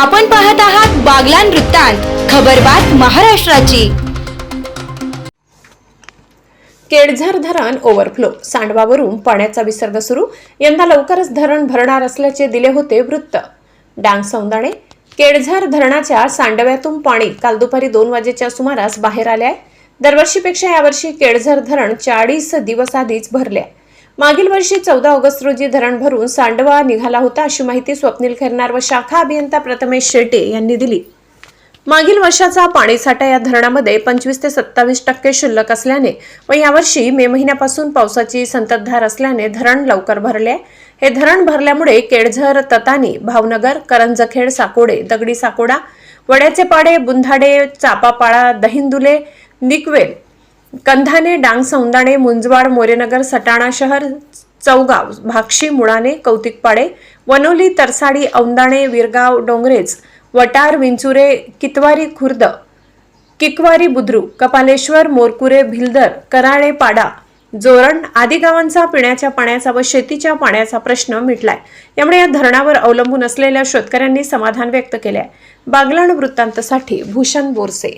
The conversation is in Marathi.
आपण पाहत आहात बागलान वृत्तांत खबरबात महाराष्ट्राची. केळझर धरण ओव्हरफ्लो सांडवावरून पाण्याचा विसर्ग सुरू. यंदा लवकरच धरण भरणार असल्याचे दिले होते वृत्त. डांग सौंदाणे केळझर धरणाच्या सांडव्यातून पाणी काल दुपारी दोन वाजेच्या सुमारास बाहेर आले आहे. दरवर्षीपेक्षा यावर्षी केळझर धरण चाळीस दिवस आधीच भरले आहे. मागील वर्षी चौदा ऑगस्ट रोजी धरण भरून सांडवा निघाला होता अशी माहिती स्वप्नील खैरनार व शाखा अभियंता प्रथमेश शेटे यांनी दिली. मागील वर्षाचा पाणीसाठा या धरणामध्ये पंचवीस ते सत्तावीस टक्के शिल्लक असल्याने व यावर्षी मे महिन्यापासून पावसाची संततधार असल्याने धरण लवकर भरले. हे धरण भरल्यामुळे केळझर ततानी भावनगर करंजखेड साकोडे दगडी साकोडा वड्याचे पाडे बुंधाडे चापापाळा दहिंदुले निकवेल कंधाने डांग सौंदाणे मुंजवाड मोरेनगर सटाणा शहर चौगाव भाक्षी मुळाने कौतिकपाडे वनोली तरसाडी औंदाणे विरगाव डोंगरेज वटार विंचुरे कितवारी खुर्द किकवारी बुद्रुक कपालेश्वर मोरकुरे भिलदर कराळे पाडा जोरण आदी गावांचा पिण्याच्या पाण्याचा व शेतीच्या पाण्याचा प्रश्न मिटलाय. यामुळे या धरणावर अवलंबून असलेल्या शेतकऱ्यांनी समाधान व्यक्त केले आहे बागलाण वृत्तांतसाठी भूषण बोरसे.